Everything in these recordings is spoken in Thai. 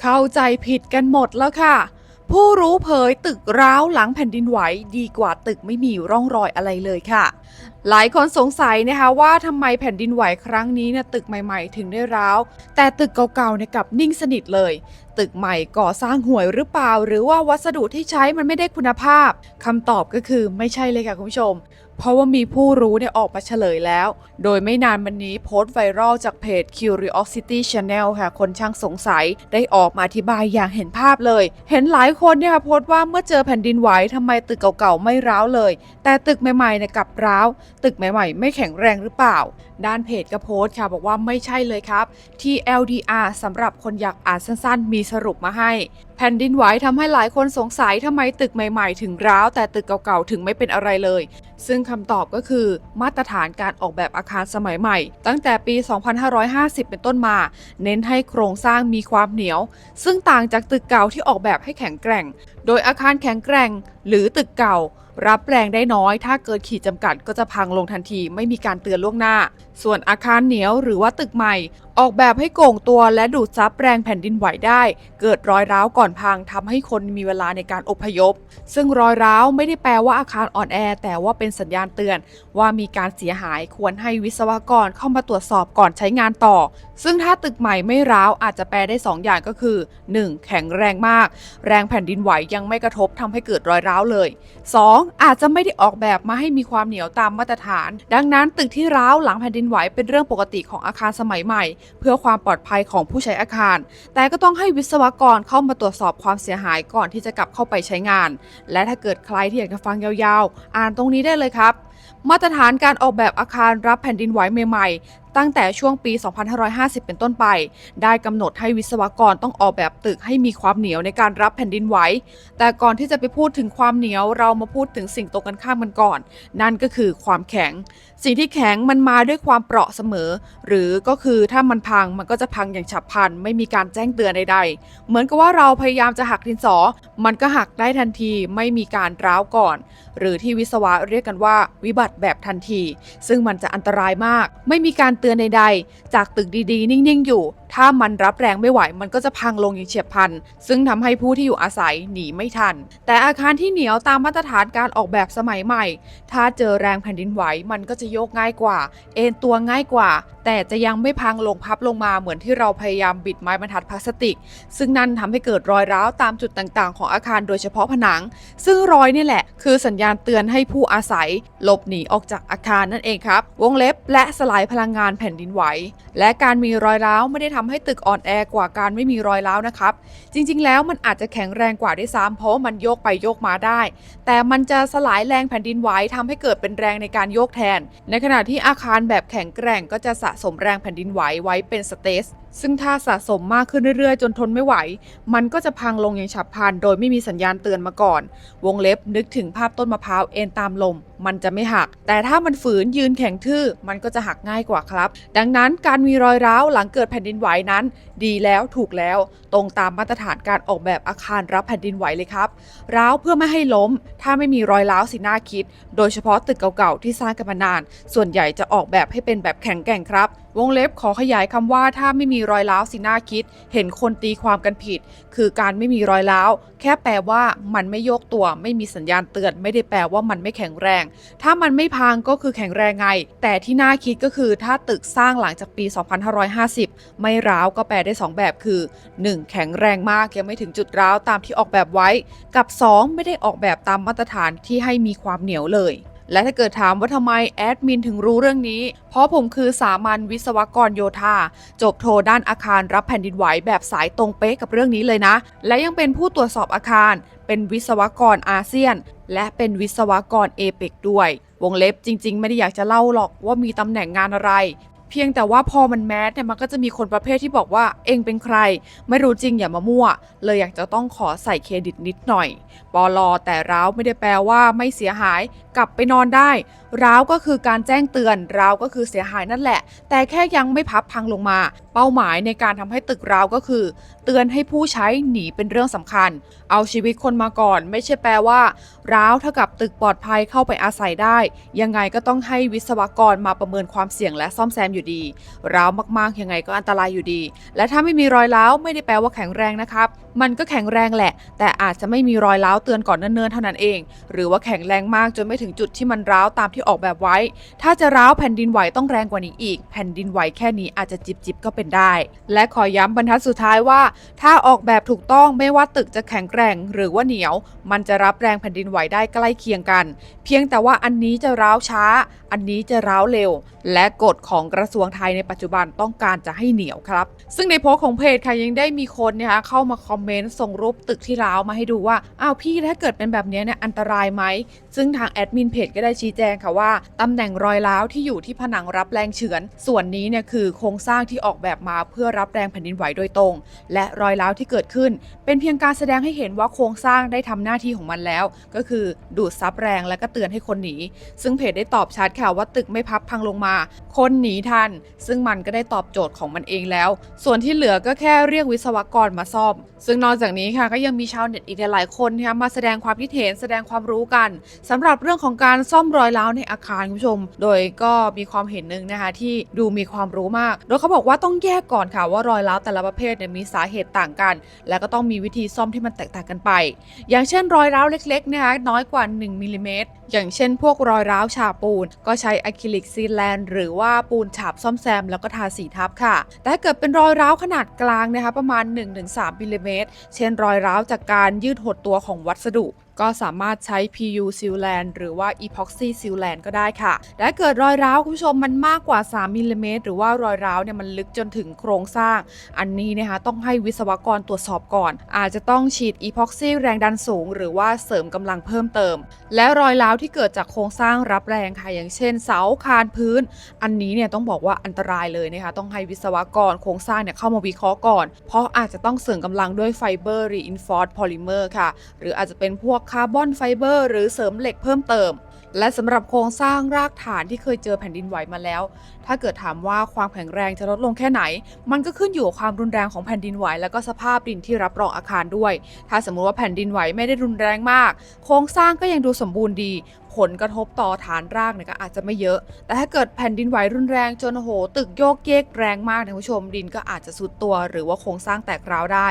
เข้าใจผิดกันหมดแล้วค่ะ ผู้รู้เผยตึกร้าวหลังแผ่นดินไหวดีกว่าตึกไม่มีร่องรอยอะไรเลยค่ะ หลายคนสงสัยนะคะว่าทำไมแผ่นดินไหวครั้งนี้เนี่ยตึกใหม่ๆ ถึงได้ร้าว แต่ตึกเก่าๆเนี่ยกลับนิ่งสนิทเลย ตึกใหม่ก่อสร้างห่วยหรือเปล่า หรือว่าวัสดุที่ใช้มันไม่ได้คุณภาพคำตอบก็คือไม่ใช่เลยค่ะคุณผู้ชม เพราะว่ามีผู้รู้เนี่ยออกมาเฉลยแล้ว โดยไม่นานมานี้โพสต์ไวรัลจากเพจ Curiosity Channel ค่ะคนช่างสงสัยได้ออกมาอธิบายอย่างเห็นภาพเลย เห็นหลายคนเนี่ยค่ะโพสต์ว่าเมื่อเจอแผ่นดินไหวทำไมตึกเก่าๆไม่ร้าวเลย แต่ตึกใหม่ๆเนี่ยกลับร้าวตึกใหม่ๆ ไม่แข็งแรงหรือเปล่า ด้านเพจก็โพสต์ค่ะบอกว่าไม่ใช่เลยครับ ที่ LDR สำหรับคนอยากอ่านสั้นๆ มีสรุปมาให้ แผ่นดินไหวทำให้หลายคนสงสัยทำไมตึกใหม่ๆ ถึงร้าว แต่ตึกเก่าๆ ถึงไม่เป็นอะไรเลย ซึ่งคำตอบก็คือมาตรฐานการออกแบบอาคารสมัยใหม่ ตั้งแต่ปี 2550 เป็นต้นมา เน้นให้โครงสร้างมีความเหนียว ซึ่งต่างจากตึกเก่าที่ออกแบบให้แข็งแกร่ง โดยอาคารแข็งแกร่ง หรือตึกเก่ารับแรงได้น้อย ถ้าเกิดขีดจำกัดก็จะพังลงทันที ไม่มีการเตือนล่วงหน้า ส่วนอาคารเหนียวหรือว่าตึกใหม่ ออกแบบให้โก่งตัวและดูดซับแรงแผ่นดินไหวได้ เกิดรอยร้าวก่อนพังทำให้คนมีเวลาในการอพยพ ซึ่งรอยร้าวไม่ได้แปลว่าอาคารอ่อนแอ แต่ว่าเป็นสัญญาณเตือน ว่ามีการเสียหายควรให้วิศวกรเข้ามาตรวจสอบก่อนใช้งานต่อ ซึ่งถ้าตึกใหม่ไม่ร้าวอาจจะแปลได้2ออย่างก็คือ 1. แข็งแรงมาก แรงแผ่นดินไหวยังไม่กระทบทำให้เกิดรอยร้าวเลย 2. อาจจะไม่ได้ออกแบบมาให้มีความเหนียวตามมาตรฐาน ดังนั้นตึกที่ร้าวหลังแผ่นดินไหวเป็นเรื่องปกติของอาคารสมัยใหม่ เพื่อความปลอดภัยของผู้ใช้อาคาร แต่ก็ต้องให้วิศวกรเข้ามาตรวจสอบความเสียหายก่อนที่จะกลับเข้าไปใช้งาน และถ้าเกิดใครที่อยากจะฟังยาวๆ อ่านตรงนี้ได้เลยครับ มาตรฐานการออกแบบอาคารรับแผ่นดินไหวใหม่ๆ ตั้งแต่ช่วงปี 2550 เป็นต้นไป ได้กำหนดให้วิศวกรต้องออกแบบตึกให้มีความเหนียวในการรับแผ่นดินไหว แต่ก่อนที่จะไปพูดถึงความเหนียวเรามาพูดถึงสิ่งตรงกันข้ามกันก่อน นั่นก็คือความแข็ง สิ่งที่แข็งมันมาด้วยความเปราะเสมอ หรือก็คือถ้ามันพังมันก็จะพังอย่างฉับพลันไม่มีการแจ้งเตือนใดๆ เหมือนกับว่าเราพยายามจะหักดินสอ มันก็หักได้ทันทีไม่มีการร้าวก่อน หรือที่วิศวะเรียกกันว่า วิบัติแบบทันที ซึ่งมันจะอันตรายมาก ไม่มีการเตือนใดๆ จากตึกดีๆ นิ่งๆ อยู่ ถ้ามันรับแรงไม่ไหว มันก็จะพังลงอย่างเฉียบพลัน ซึ่งทำให้ผู้ที่อยู่อาศัยหนีไม่ทัน แต่อาคารที่เหนียวตามมาตรฐานการออกแบบสมัยใหม่ ถ้าเจอแรงแผ่นดินไหว มันก็จะโยกง่ายกว่า เอ็นตัวง่ายกว่า แต่จะยังไม่พังลงพับลงมาเหมือนที่เราพยายามบิดไม้บรรทัดพลาสติก ซึ่งนั่นทำให้เกิดรอยร้าวตามจุดต่างๆ ของอาคารโดยเฉพาะผนัง ซึ่งรอยนี่แหละ คือสัญญาณเตือนให้ผู้อาศัยหลบหนีออกจากอาคารนั่นเองครับ วงเล็บและสลายพลังงานแผ่นดินไหว และการมีรอยร้าวไม่ได้ทำให้ตึกอ่อนแอกว่าการไม่มีรอยร้าวนะครับ จริงๆ แล้วมันอาจจะแข็งแรงกว่าด้วยซ้ำเพราะว่ามันโยกไปโยกมาได้ แต่มันจะสลายแรงแผ่นดินไหวทำให้เกิดเป็นแรงในการโยกแทน ในขณะที่อาคารแบบแข็งแกร่งก็จะสะสมแรงแผ่นดินไหวไว้เป็นสเตส ซึ่งถ้าสะสมมากขึ้นเรื่อยๆ จนทนไม่ไหว มันก็จะพังลงอย่างฉับพลัน โดยไม่มีสัญญาณเตือนมาก่อน วงเล็บนึกถึงภาพต้นมะพร้าวเอ็นตามลม มันจะไม่หัก แต่ถ้ามันฝืนยืนแข็งทื่อ มันก็จะหักง่ายกว่าครับ ดังนั้นการมีรอยร้าวหลังเกิดแผ่นดินไหวนั้น ดีแล้วถูกแล้ว ตรงตามมาตรฐานการออกแบบอาคารรับแผ่นดินไหวเลยครับ ร้าวเพื่อไม่ให้ล้ม ถ้าไม่มีรอยร้าวสิน่าคิด โดยเฉพาะตึกเก่าๆที่สร้างกันมานาน ส่วนใหญ่จะออกแบบให้เป็นแบบแข็งแกร่งครับ วงเล็บขอขยายคำว่าถ้าไม่มีรอยร้าวสิน่าคิด เห็นคนตีความกันผิด คือการไม่มีรอยร้าว แค่แปลว่ามันไม่โยกตัว ไม่มีสัญญาณเตือน ไม่ได้แปลว่ามันไม่แข็งแรง ถ้ามันไม่พังก็คือแข็งแรงไง แต่ที่น่าคิดก็คือถ้าตึกสร้างหลังจากปี 2550 ไม่ร้าวก็แปลได้ 2 แบบคือ 1. แข็งแรงมากยังไม่ถึงจุดร้าวตามที่ออกแบบไว้ กับ 2 ไม่ได้ออกแบบตามมาตรฐานที่ให้มีความเหนียวเลย และถ้าเกิดถามว่าทำไมแอดมินถึงรู้เรื่องนี้ เพราะผมคือสามัญวิศวกรโยธา จบโทด้านอาคารรับแผ่นดินไหวแบบสายตรงเป๊ะกับเรื่องนี้เลยนะ และยังเป็นผู้ตรวจสอบอาคาร เป็นวิศวกรอาเซียน และเป็นวิศวกรเอเปกด้วย วงเล็บจริง ๆ ไม่ได้อยากจะเล่าหรอกว่ามีตำแหน่งงานอะไร เพียงแต่ว่าพอมันแมสเนี่ยมันก็จะมีคนประเภทที่บอกว่าเองเป็นใคร ไม่รู้จริงอย่ามามั่ว เลยอยากจะต้องขอใส่เครดิตนิดหน่อยปอลอแต่ร้าวไม่ได้แปลว่าไม่เสียหายกลับไปนอนได้ ร้าวก็คือการแจ้งเตือนร้าวก็คือเสียหายนั่นแหละ แต่แค่ยังไม่พับพังลงมา เป้าหมายในการทำให้ตึกร้าวก็คือ เตือนให้ผู้ใช้หนีเป็นเรื่องสำคัญเอาชีวิตคนมาก่อน ไม่ใช่แปลว่า ร้าวเท่ากับตึกปลอดภัยเข้าไปอาศัยได้ ยังไงก็ต้องให้วิศวกรมาประเมินความเสี่ยงและซ่อมแซมอยู่ดี ร้าวมากๆยังไงก็อันตรายอยู่ดี และถ้าไม่มีรอยร้าวไม่ได้แปลว่าแข็งแรงนะครับมันก็แข็งแรงแหละ แต่อาจจะไม่มีรอยร้าวเตือนก่อนเนิ่นๆเท่านั้นเอง หรือว่าแข็งแรงมากจนไม่ถึงจุดที่มันร้าวตามที่ออกแบบไว้ ถ้าจะร้าวแผ่นดินไหวต้องแรงกว่านี้อีก แผ่นดินไหวแค่นี้อาจจะจิบๆก็เป็นได้ และขอย้ำบรรทัดสุดท้ายว่า ถ้าออกแบบถูกต้องไม่ว่าตึกจะแข็งแกร่งหรือว่าเหนียว มันจะรับแรงแผ่นดินไหวได้ใกล้เคียงกัน เพียงแต่ว่าอันนี้จะร้าวช้าอันนี้จะร้าวเร็ว และกฎของกระทรวงไทยในปัจจุบันต้องการจะให้เหนียวครับ ซึ่งในโพสของเพจค่ะยังได้มีคนเนยคะเข้ามาคอมเมนต์ส่งรูปตึกที่ร้าวมาให้ดูว่าอ้าวพี่ถ้าเกิดเป็นแบบนี้เนี่ยอันตรายไหม ซึ่งทางแอดมินเพจก็ได้ชี้แจงค่ะว่าตำแหน่งรอยร้าวที่อยู่ที่ผนังรับแรงเฉือน ส่วนนี้เนี่ยคือโครงสร้างที่ออกแบบมาเพื่อรับแรงแผ่นดินไหวโดยตรง และรอยร้าวที่เกิดขึ้น เป็นเพียงการแสดงให้เห็นว่าโครงสร้างได้ทำหน้าที่ของมันแล้ว ก็คือดูดซับแรงและก็เตือนให้คนหนีซึ่งเพจได้ตอบชัดค่ะว่าตึกไม่พับพังลงมา คนหนีทัน ซึ่งมันก็ได้ตอบโจทย์ของมันเองแล้ว ส่วนที่เหลือก็แค่เรียกวิศวกรมาซ่อม ซึ่งนอกจากนี้ค่ะก็ยังมีชาวเน็ตอีกหลายคนนะคะมาแสดงความคิดเห็นแสดงความรู้กันสำหรับเรื่องของการซ่อมรอยร้าวในอาคารคุณผู้ชม โดยก็มีความเห็นหนึ่งนะคะที่ดูมีความรู้มาก โดยเขาบอกว่าต้องแยกก่อนค่ะว่ารอยร้าวแต่ละประเภทเนี่ยมีสาเหตุต่างกัน และก็ต้องมีวิธีซ่อมที่มันแตกต่างกันไป อย่างเช่น รอยร้าวเล็กๆนะคะน้อยกว่า 1มิลลิเมตรอย่างเช่น พวกรอยร้าวฉาปูนก็ใช้อะคริลิกซีแลนด์หรือว่าปูนฉาบซ่อมแซมแล้วก็ทาสีทับค่ะ แต่ถ้าเกิดเป็นรอยร้าวขนาดกลางนะคะประมาณ 1-3มิลลิเมตรเช่นรอยร้าวจากการยืดหดตัวของวัสดุ ก็สามารถใช้ PU Sealant หรือว่า Epoxy Sealant ก็ได้ค่ะ และถ้เกิดรอยร้าวคุณผู้ชมมันมากกว่า 3มิลลิเมตรหรือว่ารอยร้าวเนี่ยมันลึกจนถึงโครงสร้าง อันนี้นะคะต้องให้วิศวกรตรวจสอบก่อน อาจจะต้องฉีด Epoxy แรงดันสูง หรือว่าเสริมกำลังเพิ่มเติม และรอยร้าวที่เกิดจากโครงสร้างรับแรงค่ะ อย่างเช่นเสาคานพื้น อันนี้เนี่ยต้องบอกว่าอันตรายเลยนะคะต้องให้วิศวกรโครงสร้างเนี่ยเข้ามาวิเคราะห์ก่อน เพราะอาจจะต้องเสริมกำลังด้วยไฟเบอร์ reinforced polymer ค่ะ หรืออาจจะเป็นพวกคาร์บอนไฟเบอร์หรือเสริมเหล็กเพิ่มเติม และสำหรับโครงสร้างรากฐานที่เคยเจอแผ่นดินไหวมาแล้ว ถ้าเกิดถามว่าความแข็งแรงจะลดลงแค่ไหน มันก็ขึ้นอยู่กับความรุนแรงของแผ่นดินไหว และก็สภาพดินที่รับรองอาคารด้วย ถ้าสมมุติว่าแผ่นดินไหวไม่ได้รุนแรงมาก โครงสร้างก็ยังดูสมบูรณ์ดี ผลกระทบต่อฐานรากเนี่ยก็อาจจะไม่เยอะ แต่ถ้าเกิดแผ่นดินไหวรุนแรงจนโห ตึกโยกเยกแรงมากนะคุณผู้ชมดินก็อาจจะสุดตัว หรือว่าโครงสร้างแตกร้าวได้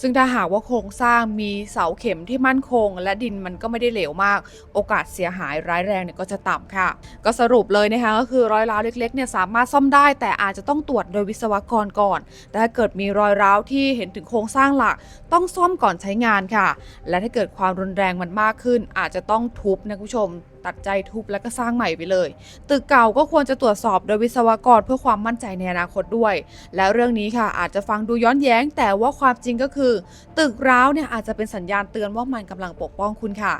ซึ่งถ้าหากว่าโครงสร้างมีเสาเข็มที่มั่นคง และดินมันก็ไม่ได้เหลวมาก โอกาสเสียหายร้ายแรงเนี่ยก็จะต่ำค่ะ ก็สรุปเลยนะคะก็คือรอยร้าวเล็กๆเนี่ยสามารถซ่อมได้ แต่อาจจะต้องตรวจโดยวิศวกรก่อนแต่ถ้าเกิดมีรอยร้าวที่เห็นถึงโครงสร้างหลัก ต้องซ่อมก่อนใช้งานค่ะ และถ้าเกิดความรุนแรงมันมากขึ้น อาจจะต้องทุบนะคุณผู้ชมตัดใจทุบแล้วก็สร้างใหม่ไปเลย ตึกเก่าก็ควรจะตรวจสอบโดยวิศวกรเพื่อความมั่นใจในอนาคตด้วย และเรื่องนี้ค่ะอาจจะฟังดูย้อนแย้ง แต่ว่าความจริงก็คือ ตึกร้าวเนี่ยอาจจะเป็นสัญญาณเตือนว่ามันกำลังปกป้องคุณค่ะ